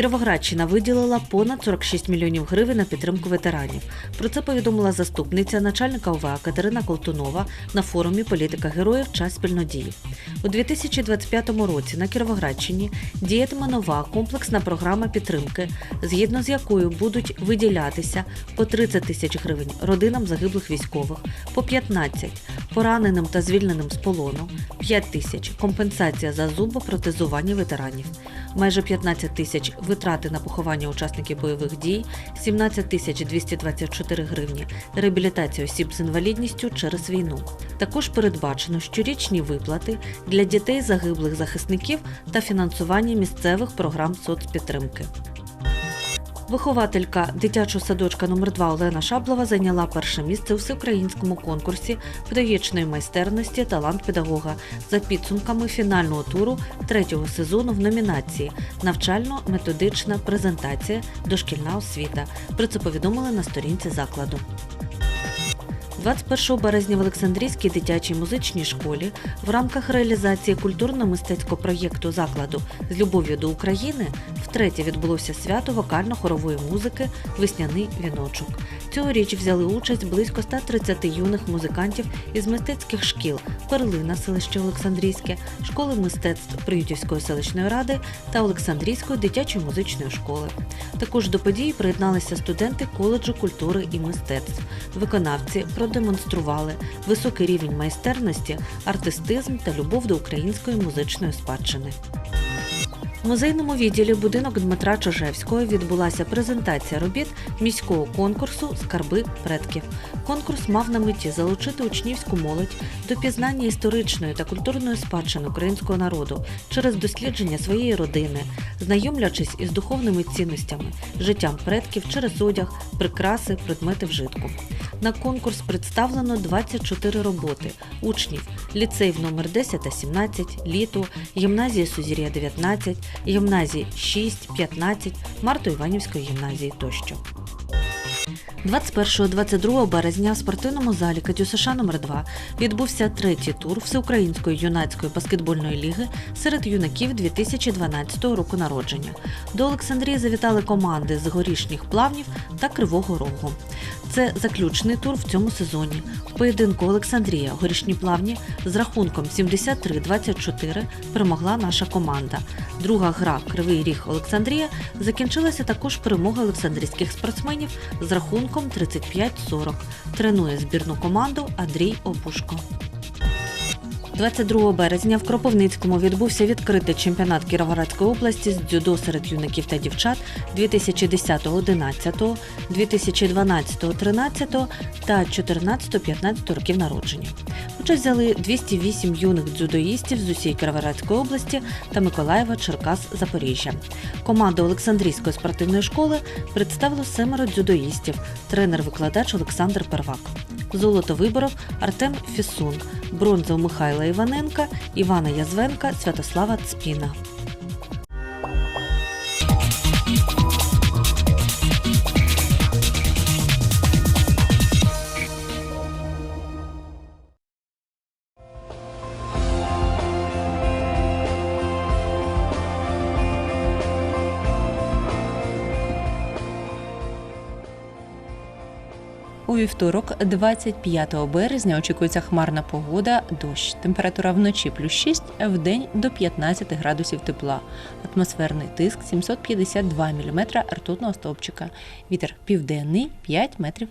Кіровоградщина виділила понад 46 мільйонів гривень на підтримку ветеранів. Про це повідомила заступниця начальника ОВА Катерина Колтунова на форумі Політика героїв час спільнодії. У 2025 році на Кіровоградщині діятиме нова комплексна програма підтримки, згідно з якою будуть виділятися по 30 тисяч гривень родинам загиблих військових, по 15 пораненим та звільненим з полону, 5 тисяч компенсація за зубопротезування ветеранів, майже 15 тисяч витрати на поховання учасників бойових дій, 17 тисяч 224 гривні реабілітація осіб з інвалідністю через війну. Також передбачено щорічні виплати для дітей загиблих захисників та фінансування місцевих програм соцпідтримки. Вихователька дитячого садочка номер 2 Олена Шаблова зайняла перше місце у всеукраїнському конкурсі педагогічної майстерності Талант педагога за підсумками фінального туру третього сезону в номінації Навчально-методична презентація Дошкільна освіта. Про це повідомили на сторінці закладу. 21 березня в Олександрійській дитячій музичній школі в рамках реалізації культурно-мистецького проєкту закладу з любов'ю до України втретє відбулося свято вокально-хорової музики Весняний віночок. Цьогоріч взяли участь близько 130 юних музикантів із мистецьких шкіл Перлина селище Олександрійське, школи мистецтв Приютівської селищної ради та Олександрійської дитячої музичної школи. Також до події приєдналися студенти коледжу культури і мистецтв. Виконавці продемонстрували високий рівень майстерності, артистизм та любов до української музичної спадщини. В музейному відділі будинок Дмитра Чожевського відбулася презентація робіт міського конкурсу Скарби предків. Конкурс мав на меті залучити учнівську молодь до пізнання історичної та культурної спадщини українського народу через дослідження своєї родини, знайомлячись із духовними цінностями, життям предків через одяг, прикраси, предмети вжитку. На конкурс представлено 24 роботи учнів ліцеїв номер 10 та 17, літо, гімназії Сузір'я 19, гімназії 6, 15, Марто-Іванівської гімназії тощо. 21-22 березня в спортивному залі Катю США номер 2 відбувся третій тур Всеукраїнської юнацької баскетбольної ліги серед юнаків 2012 року народження. До Олександрії завітали команди з горішніх плавнів та Кривого Рогу. Це заключний тур в цьому сезоні. В поєдинку Олександрія горішні плавні з рахунком 73-24 перемогла наша команда. Друга гра Кривий Ріг Олександрія закінчилася також перемогою олександрійських спортсменів з рахунком 35-40. Тренує збірну команду Андрій Опушко. 22 березня в Кропивницькому відбувся відкритий чемпіонат Кіровоградської області з дзюдо серед юнаків та дівчат 2010-11, 2012-13 та 14-15 років народження. Участь взяли 208 юних дзюдоїстів з усієї Кіровоградської області та Миколаєва, Черкас, Запоріжжя. Команду Олександрійської спортивної школи представило семеро дзюдоїстів, тренер-викладач Олександр Первак. Золото виборов Артем Фісун, бронза Михайла Іваненка, Івана Язвенка, Святослава Цпіна. У вівторок, 25 березня, очікується хмарна погода, дощ. Температура вночі плюс 6, в день до 15 градусів тепла. Атмосферний тиск 752 мм ртутного стовпчика. Вітер південний 5 метрів